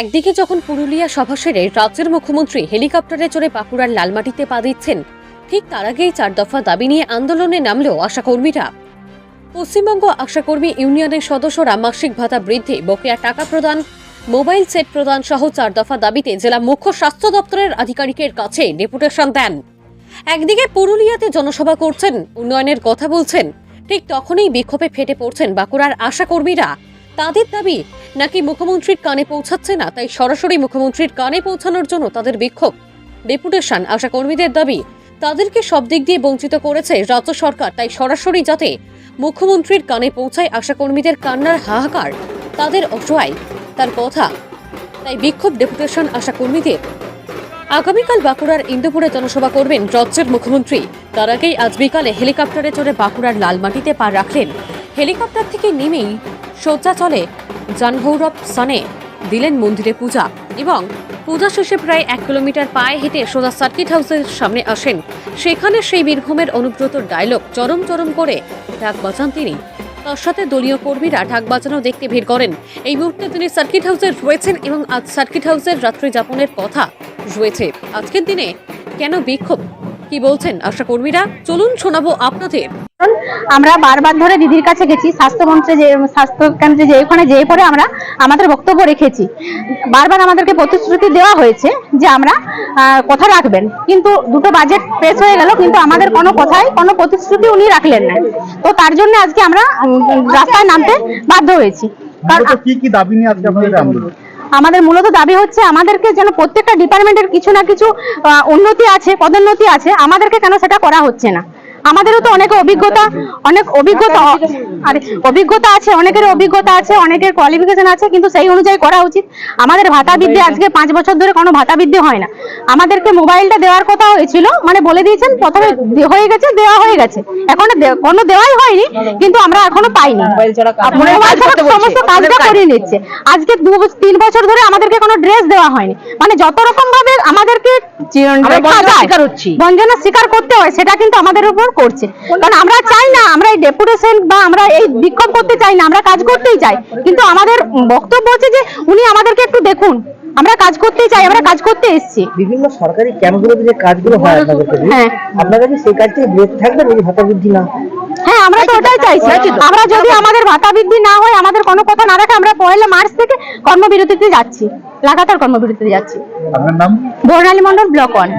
একদিকে যখন পুরুলিয়া সভা সেরে রাজ্যের মুখ্যমন্ত্রী হেলিকপ্টারে চড়ে বাঁকুড়ার লালমাটিতে পা দিচ্ছেন, ঠিক তার আগেই চার দফা দাবি নিয়ে আন্দোলনে নামল আশাকর্মীরা। পশ্চিমবঙ্গ আশাকর্মী ইউনিয়নের সদস্যরা মাসিক ভাতা বৃদ্ধি, বকেয়া টাকা প্রদান, মোবাইল সেট প্রদান সহ চার দফা দাবিতে জেলা মুখ্য স্বাস্থ্য দপ্তরের আধিকারিকের কাছে ডেপুটেশন দেন। একদিকে পুরুলিয়াতে জনসভা করছেন, উন্নয়নের কথা বলছেন, ঠিক তখনই বিক্ষোভে ফেটে পড়ছেন বাঁকুড়ার আশাকর্মীরা। তাদের দাবি নাকি মুখ্যমন্ত্রীর কানে পৌঁছাচ্ছে না, তাই সরাসরি মুখ্যমন্ত্রীর কানে পৌঁছানোর জন্য তাদের বিক্ষোভ। ডেপুটেশন আশা কর্মীদের দাবি, তাদেরকে সব দিক দিয়ে বঞ্চিত করেছে রাজ্য সরকার, তাই সরাসরি যাতে মুখ্যমন্ত্রীর কানে পৌঁছায় আশাকর্মীদের কান্নার হাহাকার, তাদের অসহায়, তার কথা। তাই বিক্ষোভ ডেপুটেশন আশাকর্মীদের। আগামীকাল বাঁকুড়ার ইন্দুপুরে জনসভা করবেন রাজ্যের মুখ্যমন্ত্রী। তার আগেই আজ বিকালে হেলিকপ্টারে চড়ে বাঁকুড়ার লালমাটিতে পা রাখলেন হেলিকপ্টার থেকে নেমেই শয্যা চলে জানভৌরব স্থানে দিলেন মন্দিরে পূজা এবং পূজা শেষে প্রায় এক কিলোমিটার পায়ে হেঁটে সোজা সার্কিট হাউসের সামনে আসেন। সেখানে সেই বীরভূমের অনুব্রত ডায়লগ চরম চরম করে ডাক বাজান তিনি। তার সাথে দলীয় কর্মীরা ঢাক বাজানো দেখতে ভিড় করেন। এই মুহূর্তে তিনি সার্কিট হাউসে রয়েছেন এবং আজ সার্কিট হাউসের রাত্রি যাপনের কথা রয়েছে। আজকের দিনে কেন বিক্ষোভ? কি বলছেন আশা কর্মীরা? চলুন শোনাবো আপনাদের। আমরা বারবার ধরে দিদির কাছে গেছি স্বাস্থ্যমন্ত্রী যে স্বাস্থ্য কেন্দ্রে যে ওখানে যেয়ে পরে আমরা আমাদের বক্তব্য রেখেছি। বারবার আমাদেরকে প্রতিশ্রুতি দেওয়া হয়েছে যে আমরা কথা রাখবেন। কিন্তু দুটো বাজেট পেশ হয়ে গেল কিন্তু আমাদের কোনো কথাই কোনো প্রতিশ্রুতি উনি রাখলেন না। তো তার জন্য আজকে আমরা রাস্তায় নামতে বাধ্য হয়েছি। কারণ কি কি দাবি নিয়ে আজকে আপনাদের আন্দোলন? আমাদের মূলত দাবি হচ্ছে আমাদেরকে যেন প্রত্যেকটা ডিপার্টমেন্টের কিছু না কিছু উন্নতি আছে পদোন্নতি আছে আমাদেরকে কেন সেটা করা হচ্ছে না? আমাদেরও তো অনেক অভিজ্ঞতা অনেক অভিজ্ঞতা আরে অভিজ্ঞতা আছে অনেকের অভিজ্ঞতা আছে অনেকের কোয়ালিফিকেশন আছে কিন্তু সেই অনুযায়ী করা উচিত। আমাদের ভাতা বৃদ্ধি আজকে পাঁচ বছর ধরে কোনো ভাতা বৃদ্ধি হয় না। আমাদেরকে মোবাইলটা দেওয়ার কথা হয়েছিল মানে বলে দিয়েছেন প্রথমে হয়ে গেছে দেওয়া হয়ে গেছে। এখন কোনো দেওয়াই হয়নি কিন্তু আমরা এখনও পাইনি। মোবাইল ছাড়া সমস্ত কাজটা করিয়ে নিচ্ছে। আজকে দু তিন বছর ধরে আমাদেরকে কোনো ড্রেস দেওয়া হয়নি। মানে যত রকম ভাবে আমাদেরকে বঞ্চনার শিকার করতে হয় সেটা কিন্তু আমাদের উপর করছে। কারণ আমরা চাই না আমরা এই ডেপুটেশন বা আমরা এই বিক্ষোভ করতে চাই না আমরা কাজ করতেই চাই। কিন্তু আমাদের বক্তব্য হচ্ছে যে উনি আমাদেরকে একটু দেখুন। আমরা কাজ করতেই চাই আমরা কাজ করতে এসেছি। বিভিন্ন সরকারি ক্যাম্পগুলোতে যে কাজগুলো হয় আপনাদের কাছে হ্যাঁ। আপনারা কি সেই কাজ থেকে বিরত থাকবেন? ভাতা বৃদ্ধি না? হ্যাঁ আমরা তো ওটাই চাইছি। আমরা যদি আমাদের ভাতা বৃদ্ধি না হয় আমাদের কোনো কথা না রাখে আমরা পয়লা মার্চ থেকে কর্মবিরতিতে যাচ্ছি। লাগাতার কর্মবিরতিতে যাচ্ছি। আপনার নাম? Barnali Mondal block one.